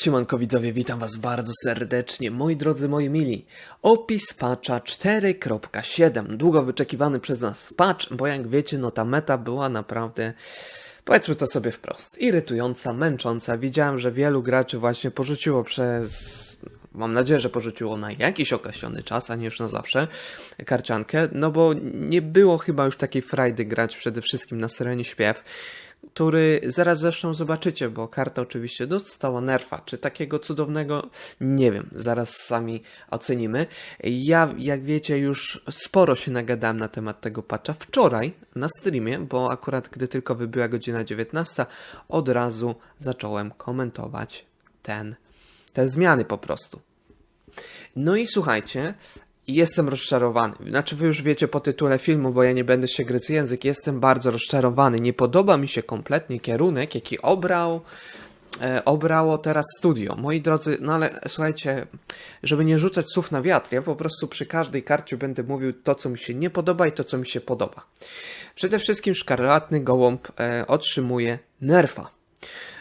Siemanko widzowie, witam was bardzo serdecznie, moi drodzy, moi mili. Opis patcha 4.7, długo wyczekiwany przez nas patch, bo jak wiecie, no ta meta była naprawdę, powiedzmy to sobie wprost, irytująca, męcząca. Widziałem, że wielu graczy właśnie porzuciło przez, mam nadzieję, że porzuciło na jakiś określony czas, a nie już na zawsze, karciankę, no bo nie było chyba już takiej frajdy grać przede wszystkim na Syrenie Śpiew który zaraz zresztą zobaczycie, bo karta oczywiście dostała nerfa. Czy takiego cudownego? Nie wiem, zaraz sami ocenimy. Ja, jak wiecie, już sporo się nagadałem na temat tego patcha wczoraj na streamie, bo akurat gdy tylko wybiła godzina 19, od razu zacząłem komentować ten, te zmiany po prostu. No i słuchajcie, jestem rozczarowany. Znaczy, wy już wiecie po tytule filmu, bo ja nie będę się gryzł język. Jestem bardzo rozczarowany. Nie podoba mi się kompletnie kierunek, jaki obrał. E, obrało teraz studio. Moi drodzy, no ale słuchajcie, żeby nie rzucać słów na wiatr, ja po prostu przy każdej karcie będę mówił to, co mi się nie podoba i to, co mi się podoba. Przede wszystkim szkarlatny gołąb e, otrzymuje nerfa.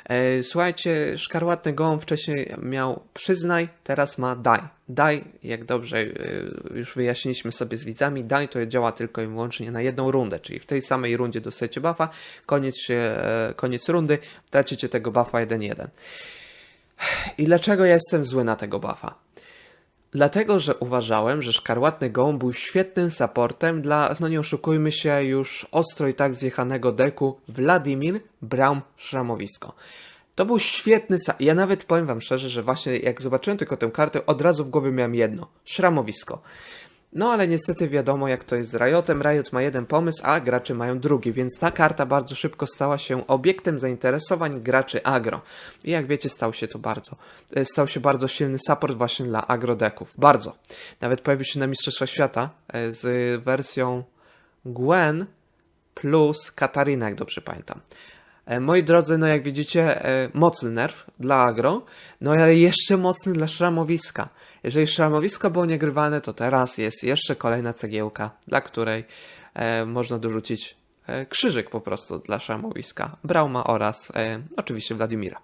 E, słuchajcie, szkarłatny gołąb wcześniej miał przyznaj, teraz ma daj. Daj, jak dobrze e, już wyjaśniliśmy sobie z widzami, daj to działa tylko i wyłącznie na jedną rundę, czyli w tej samej rundzie dostajecie buffa, koniec, e, koniec rundy, tracicie tego buffa 1-1. I dlaczego ja jestem zły na tego buffa? Dlatego, że uważałem, że szkarłatny gołąb był świetnym supportem dla, no nie oszukujmy się, już ostro i tak zjechanego deku Wladimir Braum Szramowisko. To był świetny Ja nawet powiem wam szczerze, że właśnie jak zobaczyłem tylko tę kartę, od razu w głowie miałem jedno. Szramowisko. No ale niestety wiadomo jak to jest z Riotem. Riot ma jeden pomysł, a gracze mają drugi, więc ta karta bardzo szybko stała się obiektem zainteresowań graczy agro. I jak wiecie, stał się to bardzo, e, stał się bardzo silny support właśnie dla agrodeków. Bardzo. Nawet pojawił się na Mistrzostwa Świata e, z wersją Gwen plus Katarina, jak dobrze pamiętam. E, moi drodzy, no jak widzicie, mocny nerw dla agro, no ale jeszcze mocny dla szramowiska. Jeżeli szramowisko było niegrywalne, to teraz jest jeszcze kolejna cegiełka, dla której e, można dorzucić e, krzyżyk po prostu dla szramowiska. Brauma oraz e, oczywiście Wladimira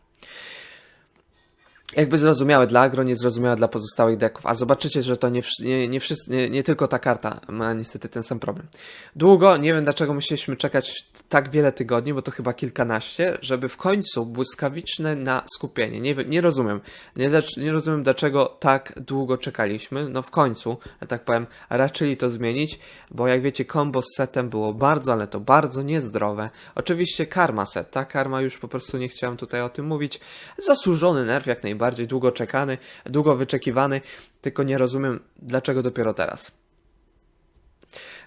jakby zrozumiałe dla agro, niezrozumiałe dla pozostałych deków. A zobaczycie, że to nie, nie, nie, wszyscy, nie, nie tylko ta karta ma niestety ten sam problem. Długo, nie wiem dlaczego musieliśmy czekać tak wiele tygodni, bo to chyba kilkanaście, żeby w końcu błyskawiczne na skupienie. Nie, nie rozumiem. Nie, nie rozumiem dlaczego tak długo czekaliśmy. No w końcu, że tak powiem, raczyli to zmienić, bo jak wiecie, combo z setem było bardzo, ale to bardzo niezdrowe. Oczywiście karma set, ta karma już po prostu nie chciałem tutaj o tym mówić. Zasłużony nerw jak najbardziej najbardziej długo czekany, długo wyczekiwany, tylko nie rozumiem, dlaczego dopiero teraz.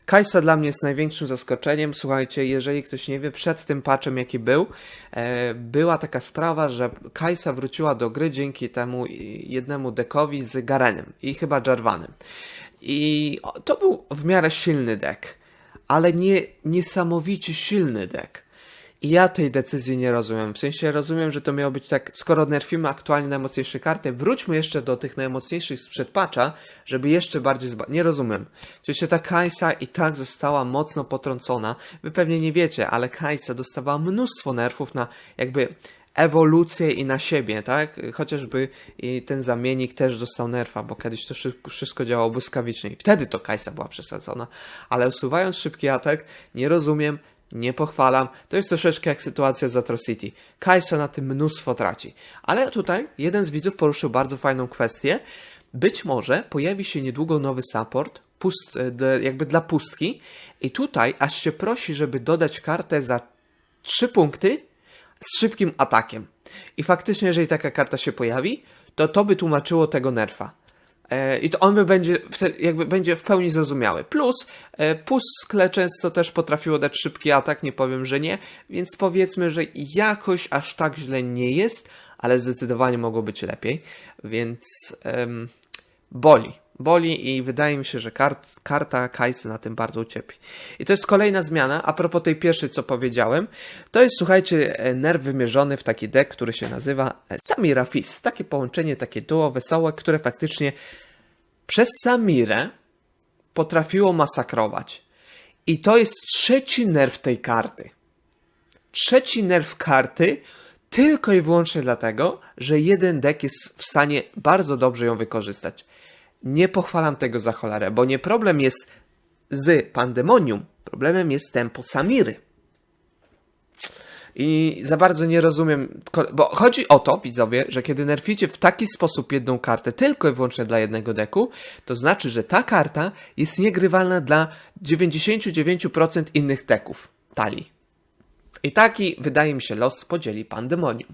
Kajsa dla mnie jest największym zaskoczeniem. Słuchajcie, jeżeli ktoś nie wie, przed tym patchem, jaki był, e, była taka sprawa, że Kajsa wróciła do gry dzięki temu jednemu dekowi z Garenem i chyba Jarvanem. I to był w miarę silny deck, ale nie niesamowicie silny deck. I ja tej decyzji nie rozumiem. W sensie rozumiem, że to miało być tak, skoro nerfimy aktualnie najmocniejsze karty, wróćmy jeszcze do tych najmocniejszych sprzed patcha, żeby jeszcze bardziej zba... Nie rozumiem. Oczywiście ta Kajsa i tak została mocno potrącona. Wy pewnie nie wiecie, ale Kajsa dostawała mnóstwo nerfów na jakby ewolucję i na siebie, tak? Chociażby i ten zamiennik też dostał nerfa, bo kiedyś to wszystko działało błyskawicznie i wtedy to Kajsa była przesadzona. Ale usuwając szybki atak, nie rozumiem, nie pochwalam. To jest troszeczkę jak sytuacja z Atrocity. Kajsa na tym mnóstwo traci. Ale tutaj jeden z widzów poruszył bardzo fajną kwestię. Być może pojawi się niedługo nowy support, pust, e, jakby dla pustki. I tutaj aż się prosi, żeby dodać kartę za 3 punkty z szybkim atakiem. I faktycznie, jeżeli taka karta się pojawi, to to by tłumaczyło tego nerfa. E, I to on będzie, jakby będzie w pełni zrozumiały. Plus, e, puskle często też potrafiło dać szybki atak, nie powiem, że nie, więc powiedzmy, że jakoś aż tak źle nie jest, ale zdecydowanie mogło być lepiej, więc um, boli. Boli i wydaje mi się, że kart, karta Kajsy na tym bardzo ucierpi. I to jest kolejna zmiana, a propos tej pierwszej, co powiedziałem. To jest, słuchajcie, e, nerw wymierzony w taki deck, który się nazywa Samira Fizz. Takie połączenie, takie duo wesołe, które faktycznie przez Samirę potrafiło masakrować. I to jest trzeci nerw tej karty. Trzeci nerw karty tylko i wyłącznie dlatego, że jeden deck jest w stanie bardzo dobrze ją wykorzystać. Nie pochwalam tego za cholerę, bo nie problem jest z Pandemonium, problemem jest tempo Samiry. I za bardzo nie rozumiem, bo chodzi o to, widzowie, że kiedy nerficie w taki sposób jedną kartę tylko i wyłącznie dla jednego deku, to znaczy, że ta karta jest niegrywalna dla 99% innych deków talii. I taki, wydaje mi się, los podzieli Pandemonium.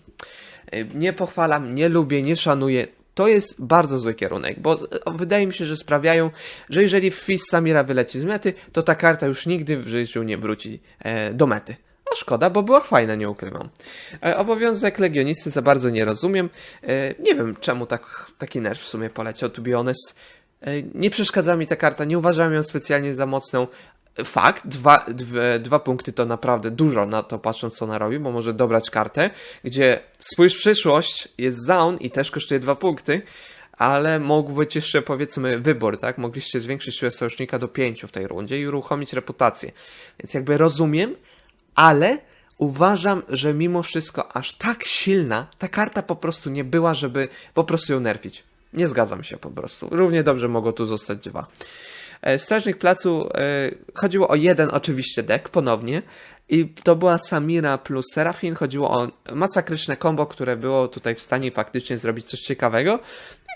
Y, Nie pochwalam, nie lubię, nie szanuję. To jest bardzo zły kierunek, bo wydaje mi się, że sprawiają, że jeżeli Fizz Samira wyleci z mety, to ta karta już nigdy w życiu nie wróci e, do mety. A szkoda, bo była fajna, nie ukrywam. E, obowiązek legionisty za bardzo nie rozumiem. E, nie wiem, czemu tak, taki nerw w sumie poleciał, to be honest. E, nie przeszkadza mi ta karta, nie uważam ją specjalnie za mocną. Fakt, dwa, dwie, dwa punkty to naprawdę dużo na to patrząc co ona robi, bo może dobrać kartę, gdzie spójrz przyszłość, jest zaun i też kosztuje dwa punkty, ale mógł być jeszcze powiedzmy wybór, tak? Mogliście zwiększyć siłę sojusznika do pięciu w tej rundzie i uruchomić reputację. Więc jakby rozumiem, ale uważam, że mimo wszystko aż tak silna ta karta po prostu nie była, żeby po prostu ją nerfić. Nie zgadzam się po prostu. Równie dobrze mogło tu zostać dwa. E, Strażnik Placu e, chodziło o jeden oczywiście deck ponownie i to była Samira plus Serafin. Chodziło o masakryczne combo, które było tutaj w stanie faktycznie zrobić coś ciekawego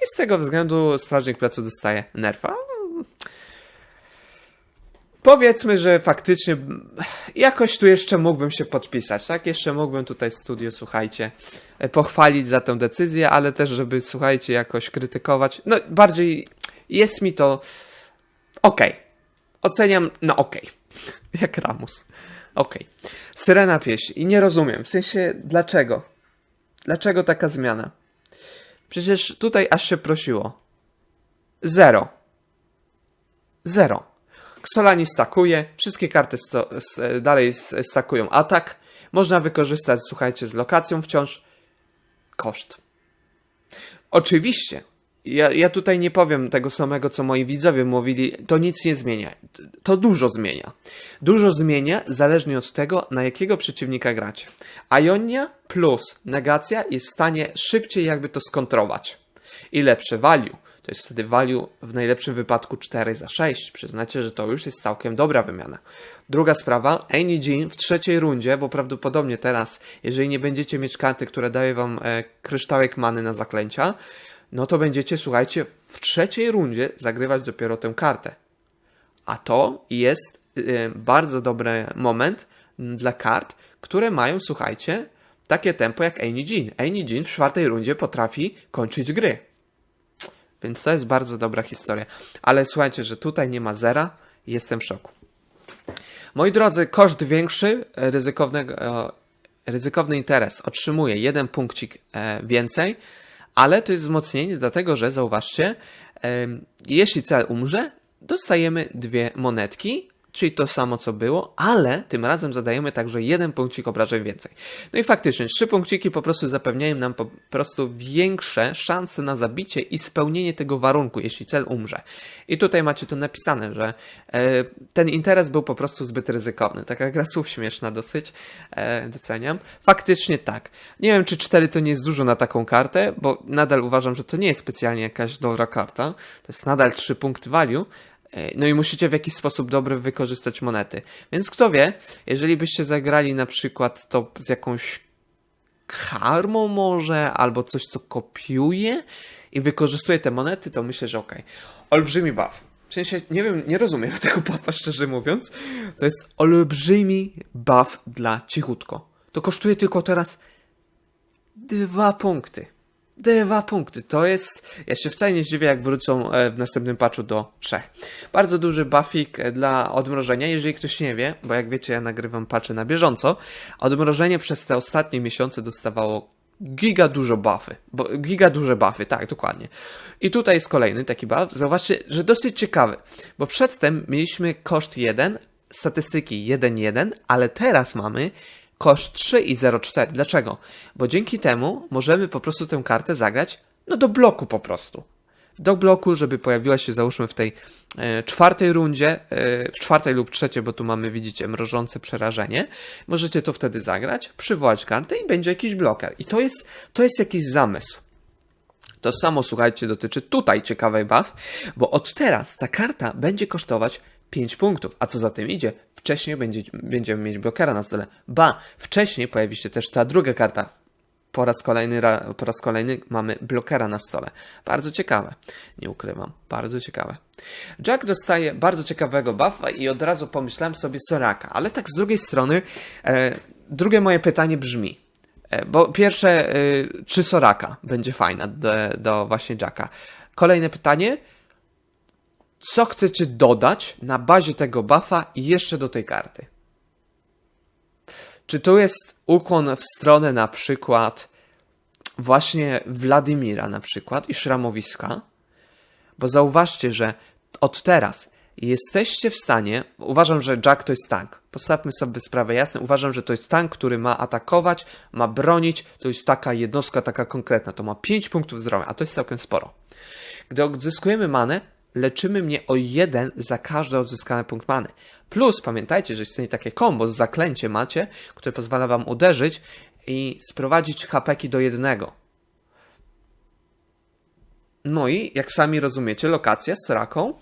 i z tego względu Strażnik Placu dostaje nerfa. Powiedzmy, że faktycznie jakoś tu jeszcze mógłbym się podpisać, tak? Jeszcze mógłbym tutaj studio, słuchajcie, e, pochwalić za tę decyzję, ale też, żeby, słuchajcie, jakoś krytykować. No, bardziej jest mi to okej. Oceniam, no okej. Jak Ramus. Okej. Syrena pieśń. I nie rozumiem, w sensie, dlaczego? Dlaczego taka zmiana? Przecież tutaj aż się prosiło. Zero. Zero. Xolani stakuje, wszystkie karty sto, s, dalej stakują atak. Można wykorzystać, słuchajcie, z lokacją wciąż. Koszt. Oczywiście, ja, ja tutaj nie powiem tego samego, co moi widzowie mówili, to nic nie zmienia. To dużo zmienia. Dużo zmienia zależnie od tego, na jakiego przeciwnika gracie. Ionia plus negacja jest w stanie szybciej jakby to skontrować. I lepsze value. To jest wtedy value w najlepszym wypadku 4 za 6. Przyznacie, że to już jest całkiem dobra wymiana. Druga sprawa, Annie Jean w trzeciej rundzie, bo prawdopodobnie teraz, jeżeli nie będziecie mieć karty, które daje wam e, kryształek many na zaklęcia, no to będziecie, słuchajcie, w trzeciej rundzie zagrywać dopiero tę kartę. A to jest y, bardzo dobry moment dla kart, które mają, słuchajcie, takie tempo jak Annie Jean. Annie Jean w czwartej rundzie potrafi kończyć gry. Więc to jest bardzo dobra historia. Ale słuchajcie, że tutaj nie ma zera, jestem w szoku. Moi drodzy, koszt większy, ryzykownego, e, ryzykowny interes otrzymuje jeden punkcik e, więcej, ale to jest wzmocnienie, dlatego że zauważcie, jeśli cel umrze, dostajemy dwie monetki, czyli to samo co było, ale tym razem zadajemy także jeden punkcik obrażeń więcej. No i faktycznie, trzy punkciki po prostu zapewniają nam po prostu większe szanse na zabicie i spełnienie tego warunku, jeśli cel umrze. I tutaj macie to napisane, że e, ten interes był po prostu zbyt ryzykowny. Taka gra słów śmieszna dosyć, e, doceniam. Faktycznie tak. Nie wiem, czy 4 to nie jest dużo na taką kartę, bo nadal uważam, że to nie jest specjalnie jakaś dobra karta. To jest nadal 3 punkty value. E, No i musicie w jakiś sposób dobry wykorzystać monety. Więc kto wie, jeżeli byście zagrali na przykład to z jakąś karmą może, albo coś, co kopiuje i wykorzystuje te monety, to myślę, że okej. Olbrzymi buff. W sensie, nie wiem, nie rozumiem tego buffa, szczerze mówiąc. To jest olbrzymi buff dla cichutko. To kosztuje tylko teraz dwa punkty. Dwa punkty. To jest. Ja się wcale nie zdziwię, jak wrócą e, w następnym patchu do trzech. Bardzo duży buffik e, dla odmrożenia. Jeżeli ktoś nie wie, bo jak wiecie, ja nagrywam patchy na bieżąco. Odmrożenie przez te ostatnie miesiące dostawało giga dużo buffy. Bo, giga duże buffy, tak, dokładnie. I tutaj jest kolejny taki buff. Zauważcie, że dosyć ciekawy, bo przedtem mieliśmy koszt 1, statystyki 1-1, ale teraz mamy koszt 3 i 0,4. Dlaczego? Bo dzięki temu możemy po prostu tę kartę zagrać no do bloku po prostu. do bloku, żeby pojawiła się załóżmy w tej e, czwartej rundzie, e, czwartej lub trzeciej, bo tu mamy, widzicie, mrożące przerażenie. Możecie to wtedy zagrać, przywołać kartę i będzie jakiś bloker. I to jest, to jest jakiś zamysł. To samo, słuchajcie, dotyczy tutaj ciekawej buff, bo od teraz ta karta będzie kosztować 5 punktów. A co za tym idzie? Wcześniej będzie, będziemy mieć blokera na stole. Ba, wcześniej pojawi się też ta druga karta. Po raz, kolejny, po raz kolejny mamy blokera na stole. Bardzo ciekawe. Nie ukrywam. Bardzo ciekawe. Jack dostaje bardzo ciekawego buffa i od razu pomyślałem sobie Soraka. Ale tak z drugiej strony, e, drugie moje pytanie brzmi. E, Bo pierwsze, y, czy Soraka będzie fajna do, do właśnie Jacka. Kolejne pytanie, co chcecie dodać na bazie tego buffa jeszcze do tej karty? Czy tu jest ukłon w stronę na przykład właśnie Wladimira na przykład i Szramowiska? Bo zauważcie, że od teraz jesteście w stanie, uważam, że Jack to jest tank. Postawmy sobie sprawę jasno, uważam, że to jest tank, który ma atakować, ma bronić, to jest taka jednostka, taka konkretna, to ma 5 punktów zdrowia, a to jest całkiem sporo. Gdy odzyskujemy manę, leczymy mnie o jeden za każdy odzyskany punkt many. Plus pamiętajcie, że istnieje takie kombo z zaklęciem macie, które pozwala wam uderzyć i sprowadzić hapeki do jednego. No i, jak sami rozumiecie, lokacja z raką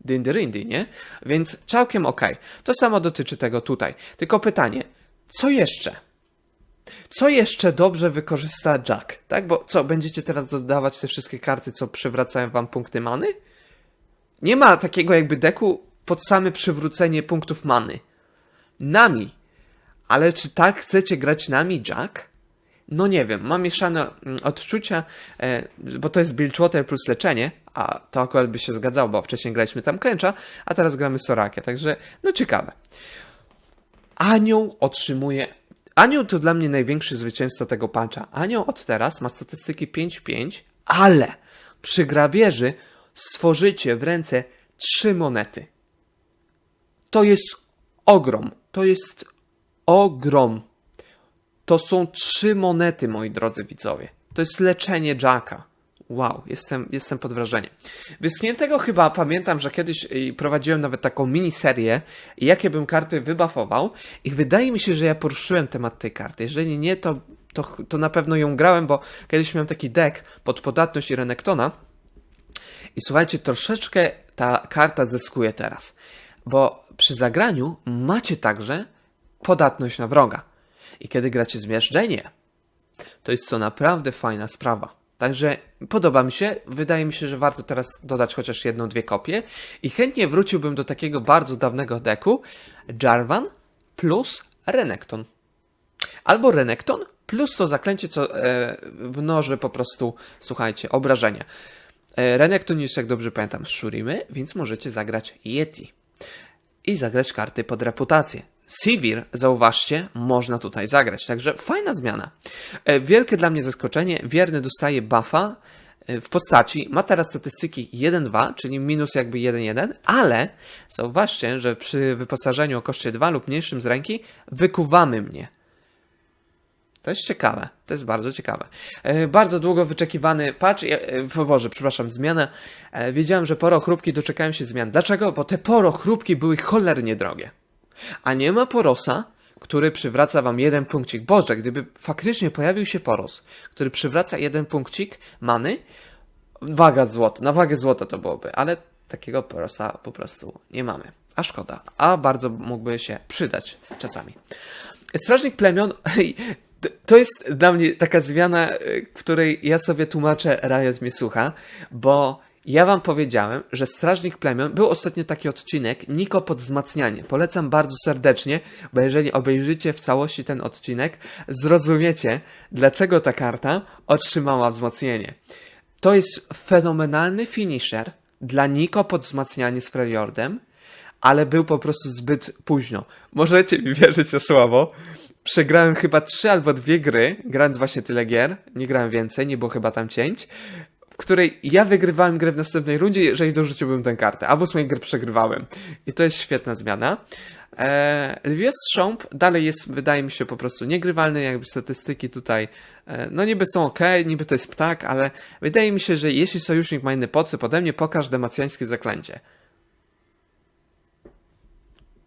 dyndy nie? Więc całkiem ok. To samo dotyczy tego tutaj. Tylko pytanie, co jeszcze? Co jeszcze dobrze wykorzysta Jack? Tak? Bo co, będziecie teraz dodawać te wszystkie karty, co przywracają wam punkty many? Nie ma takiego jakby deku pod same przywrócenie punktów many. Nami. Ale czy tak chcecie grać nami, Jack? No nie wiem, mam mieszane mm, odczucia, e, bo to jest Bilgewater plus leczenie, a to akurat by się zgadzało, bo wcześniej graliśmy tam Klęcza, a teraz gramy Sorakę, także no ciekawe. Anioł otrzymuje... Anioł to dla mnie największy zwycięzca tego patcha. Anioł od teraz ma statystyki 5-5, ale przy grabieży stworzycie w ręce trzy monety. To jest ogrom. To jest ogrom. To są trzy monety, moi drodzy widzowie. To jest leczenie Jacka. Wow, jestem, jestem pod wrażeniem. Wyschniętego chyba pamiętam, że kiedyś y, prowadziłem nawet taką miniserię, jakie bym karty wybafował i wydaje mi się, że ja poruszyłem temat tej karty. Jeżeli nie, to, to, to na pewno ją grałem, bo kiedyś miałem taki deck pod podatność i Renektona i słuchajcie, troszeczkę ta karta zyskuje teraz, bo przy zagraniu macie także podatność na wroga. I kiedy gracie zmierzczenie, to jest to naprawdę fajna sprawa. Także podoba mi się, wydaje mi się, że warto teraz dodać chociaż jedną, dwie kopie i chętnie wróciłbym do takiego bardzo dawnego deku Jarvan plus Renekton. Albo Renekton plus to zaklęcie, co e, mnoży po prostu, słuchajcie, obrażenia. E, Renekton jest, jak dobrze pamiętam, z Shurimy, więc możecie zagrać Yeti. I zagrać karty pod reputację. Sivir, zauważcie, można tutaj zagrać, także fajna zmiana. E, Wielkie dla mnie zaskoczenie, wierny dostaje buffa e, w postaci, ma teraz statystyki 1-2, czyli minus jakby 1-1, ale zauważcie, że przy wyposażeniu o koszcie 2 lub mniejszym z ręki wykuwamy mnie. To jest ciekawe, to jest bardzo ciekawe. E, bardzo długo wyczekiwany patch, e, Boże, przepraszam, zmiana. Wiedziałem, że porochrupki doczekają się zmian. Dlaczego? Bo te porochrupki były cholernie drogie. A nie ma porosa, który przywraca wam jeden punkcik. Boże, gdyby faktycznie pojawił się poros, który przywraca jeden punkcik many, waga złota, na wagę złota to byłoby, ale takiego porosa po prostu nie mamy. A szkoda, a bardzo mógłby się przydać czasami. Strażnik plemion, to- jest dla mnie taka zmiana, y, której ja sobie tłumaczę, Riot mnie słucha, bo ja wam powiedziałem, że Strażnik Plemion, był ostatnio taki odcinek, Niko pod wzmacnianie. Polecam bardzo serdecznie, bo jeżeli obejrzycie w całości ten odcinek, zrozumiecie, dlaczego ta karta otrzymała wzmocnienie. To jest fenomenalny finisher dla Niko pod wzmacnianie z Freljordem, ale był po prostu zbyt późno. Możecie mi wierzyć na słowo. Przegrałem chyba trzy albo dwie gry, grając właśnie tyle gier. Nie grałem więcej, nie było chyba tam cięć. Której ja wygrywałem grę w następnej rundzie, jeżeli dorzuciłbym tę kartę. Albo z mojej gry przegrywałem. I to jest świetna zmiana. E, Lwios dalej jest, wydaje mi się, po prostu niegrywalny, jakby statystyki tutaj, e, no niby są ok, niby to jest ptak, ale wydaje mi się, że jeśli sojusznik ma inny podsyp ode mnie, pokaż demacjańskie zaklęcie.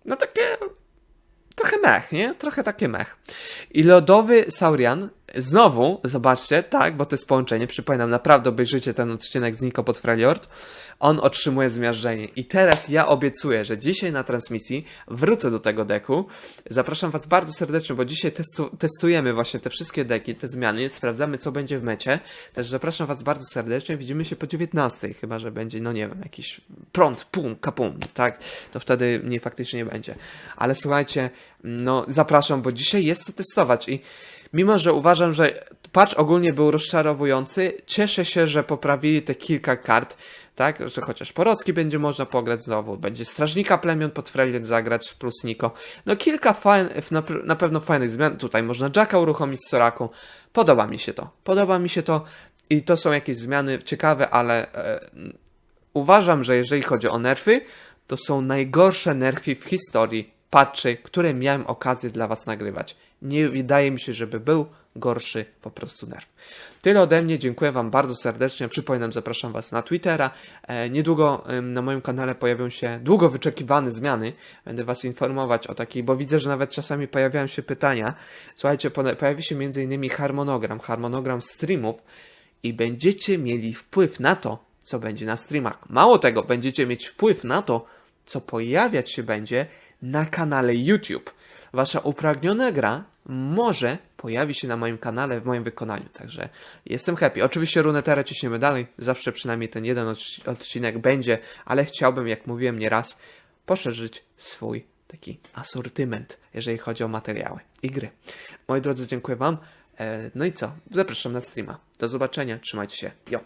No takie, trochę mech, nie? Trochę takie mech. I lodowy Saurian, znowu, zobaczcie, tak, bo to jest połączenie, przypominam, naprawdę obejrzyjcie ten odcinek z Niko pod on otrzymuje zmiażdżenie. I teraz ja obiecuję, że dzisiaj na transmisji wrócę do tego deku. Zapraszam Was bardzo serdecznie, bo dzisiaj testu testujemy właśnie te wszystkie deki, te zmiany, sprawdzamy co będzie w mecie. Też zapraszam Was bardzo serdecznie, widzimy się po 19, chyba że będzie, no nie wiem, jakiś prąd, pum, kapum, tak, to wtedy mnie faktycznie nie będzie. Ale słuchajcie, no zapraszam, bo dzisiaj jest co testować i mimo, że uważam, że patch ogólnie był rozczarowujący, cieszę się, że poprawili te kilka kart, tak, że chociaż Porowski będzie można pograć znowu, będzie Strażnika Plemion pod Freljord zagrać plus Niko. No kilka fajn, na, na pewno fajnych zmian, tutaj można Jacka uruchomić z Soraką. Podoba mi się to, podoba mi się to i to są jakieś zmiany ciekawe, ale e, uważam, że jeżeli chodzi o nerfy, to są najgorsze nerfy w historii patchy, które miałem okazję dla Was nagrywać. Nie wydaje mi się, żeby był gorszy po prostu nerw. Tyle ode mnie, dziękuję Wam bardzo serdecznie. Przypominam, zapraszam Was na Twittera. E, niedługo na moim kanale pojawią się długo wyczekiwane zmiany. Będę Was informować o takich, bo widzę, że nawet czasami pojawiają się pytania. Słuchajcie, po- pojawi się m.in. harmonogram, harmonogram streamów i będziecie mieli wpływ na to, co będzie na streamach. Mało tego, będziecie mieć wpływ na to, co pojawiać się będzie na kanale YouTube. Wasza upragniona gra może pojawi się na moim kanale w moim wykonaniu, także jestem happy. Oczywiście Runeterra ciśniemy dalej, zawsze przynajmniej ten jeden odci- odcinek będzie, ale chciałbym, jak mówiłem nieraz, poszerzyć swój taki asortyment, jeżeli chodzi o materiały i gry. Moi drodzy, dziękuję Wam. E, No i co? Zapraszam na streama. Do zobaczenia, trzymajcie się. Jo.